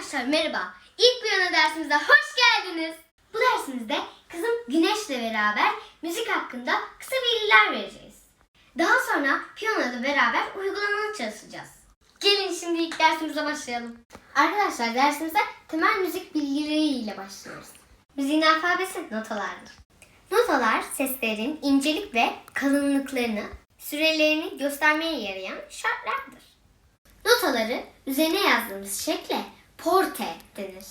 Arkadaşlar merhaba. İlk piyano dersimize hoş geldiniz. Bu dersimizde kızım Güneş'le beraber müzik hakkında kısa bilgiler vereceğiz. Daha sonra piyanoda beraber uygulamalı çalışacağız. Gelin şimdi ilk dersimize başlayalım. Arkadaşlar dersimize temel müzik bilgileriyle başlıyoruz. Müziğin alfabesi notalardır. Notalar seslerin incelik ve kalınlıklarını, sürelerini göstermeye yarayan şartlardır. Notaları üzerine yazdığımız şekle porte denir.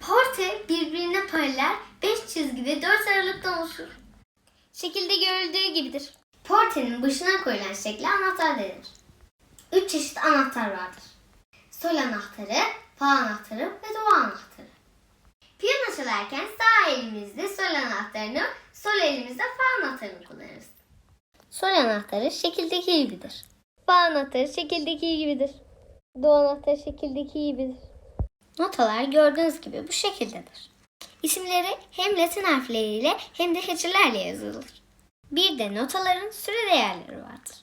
Porte birbirine paralel 5 çizgide 4 aralıktan oluşur. Şekilde görüldüğü gibidir. Portenin başına koyulan şekle anahtar denir. 3 çeşit anahtar vardır. Sol anahtarı, fa anahtarı ve do anahtarı. Piyano çalarken sağ elimizde sol anahtarını, sol elimizde fa anahtarını kullanırız. Sol anahtarı şekildeki gibidir. Fa anahtarı şekildeki gibidir. Do anahtarı şekildeki gibidir. Notalar gördüğünüz gibi bu şekildedir. İsimleri hem Latin harfleriyle hem de hecelerle yazılır. Bir de notaların süre değerleri vardır.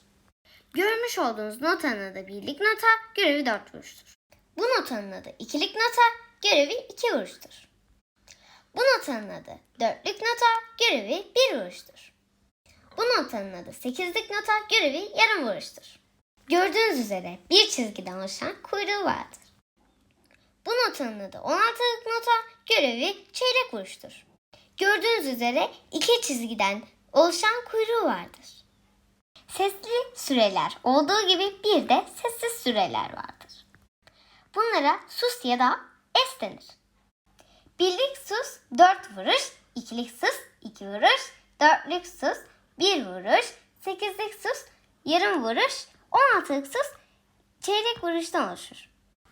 Görmüş olduğunuz notanın adı birlik nota, görevi dört vuruştur. Bu notanın adı ikilik nota, görevi iki vuruştur. Bu notanın adı dörtlük nota, görevi bir vuruştur. Bu notanın adı sekizlik nota, görevi yarım vuruştur. Gördüğünüz üzere bir çizgiden oluşan kuyruğu vardır. Bu notanın adı 16'lık nota, görevi çeyrek vuruştur. Gördüğünüz üzere iki çizgiden oluşan kuyruğu vardır. Sesli süreler olduğu gibi bir de sessiz süreler vardır. Bunlara sus ya da es denir. Birlik sus 4 vuruş, ikilik sus 2 vuruş, dörtlük sus 1 vuruş, sekizlik sus yarım vuruş, on altılık sus çeyrek vuruştan oluşur.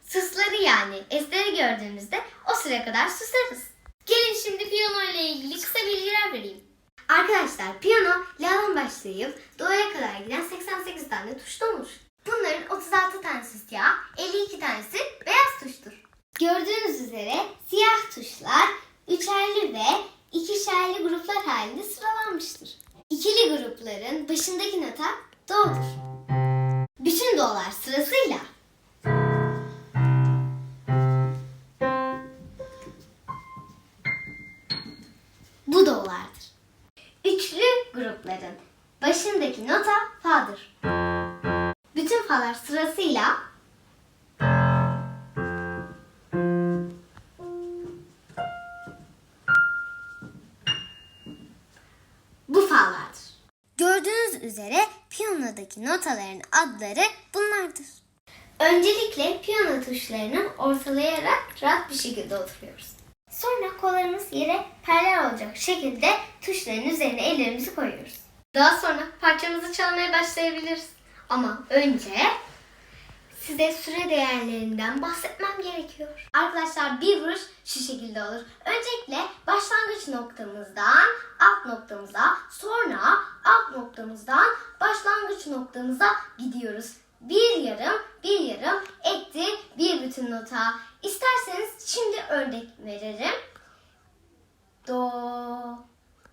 Susları yani esleri gördüğümüzde o süre kadar susarız. Gelin şimdi piyano ile ilgili kısa bilgiler vereyim. Arkadaşlar piyano la'dan başlayıp do'ya kadar giden 88 tane tuştan oluşur. Bunların 36 tanesi siyah, 52 tanesi beyaz tuştur. Gördüğünüz üzere siyah tuşlar üçerli ve ikişerli gruplar halinde sıralanmıştır. İkili grupların başındaki nota do'dur. Bütün do'lar sırasıyla bu do'lardır. Üçlü grupların başındaki nota fa'dır. Bütün fa'lar sırasıyla bu fa'lardır. Gördüğünüz üzere piyanodaki notaların adları bunlardır. Öncelikle piyano tuşlarını ortalayarak rahat bir şekilde oturuyoruz. Sonra kollarımız yere paralel olacak şekilde tuşların üzerine ellerimizi koyuyoruz. Daha sonra parçamızı çalmaya başlayabiliriz. Ama önce size süre değerlerinden bahsetmem gerekiyor. Arkadaşlar bir vuruş şu şekilde olur. Öncelikle başlangıç noktamızdan alt noktamıza sonra alt noktamızdan başlangıç noktamıza gidiyoruz. Bir yarım, bir yarım etti bir bütün nota. İsterseniz şimdi örnek veririm. Do,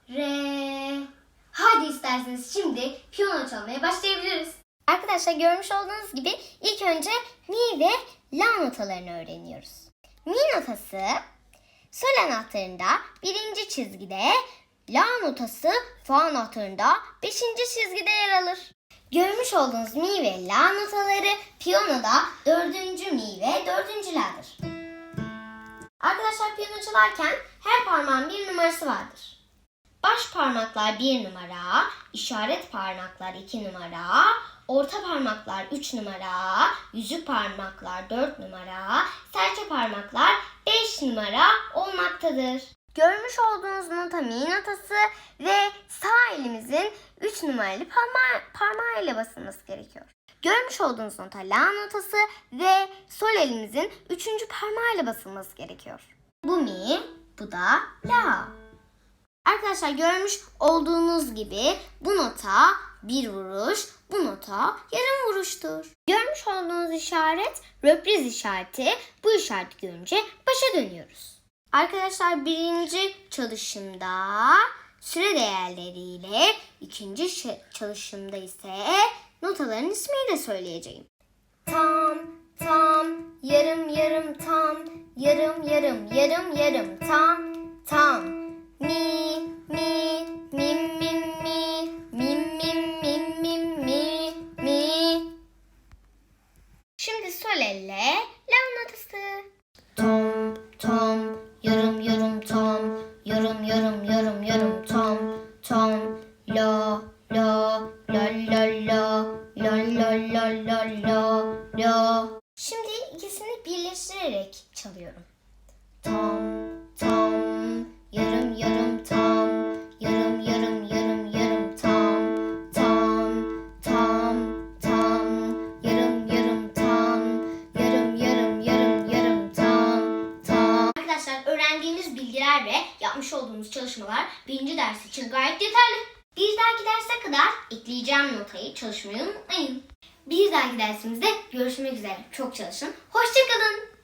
re. Hadi isterseniz şimdi piyano çalmaya başlayabiliriz. Arkadaşlar görmüş olduğunuz gibi ilk önce mi ve la notalarını öğreniyoruz. Mi notası sol anahtarında birinci çizgide, la notası fa anahtarında beşinci çizgide yer alır. Görmüş olduğunuz mi ve la notaları piyanoda dördüncü mi ve dördüncü la'dır. Arkadaşlar piyano çalarken her parmağın bir numarası vardır. Baş parmaklar bir numara, işaret parmaklar iki numara, orta parmaklar üç numara, yüzük parmaklar dört numara, serçe parmaklar beş numara olmaktadır. Görmüş olduğunuz nota mi notası ve sağ elimizin 3 numaralı parma parmağıyla basılması gerekiyor. Görmüş olduğunuz nota la notası ve sol elimizin 3. parmağıyla basılması gerekiyor. Bu mi, bu da la. Arkadaşlar görmüş olduğunuz gibi bu nota bir vuruş, bu nota yarım vuruştur. Görmüş olduğunuz işaret röpriz işareti. Bu işareti görünce başa dönüyoruz. Arkadaşlar birinci çalışımda süre değerleriyle ikinci çalışımda ise notaların ismini de söyleyeceğim. Tam, tam, yarım yarım tam, yarım yarım yarım yarım tam, tam. Mi, Yorum yorum tom, yorum yorum yorum yorum tom, tom, lo, lo, lo lo lo, lo lo lo lo lo, lo. Şimdi ikisini birleştirerek çalıyorum. Olduğumuz çalışmalar birinci ders için gayet yeterli. Bir dahaki derse kadar ekleyeceğim notayı çalışmayı unutmayın. Bir dahaki dersimizde görüşmek üzere. Çok çalışın. Hoşçakalın.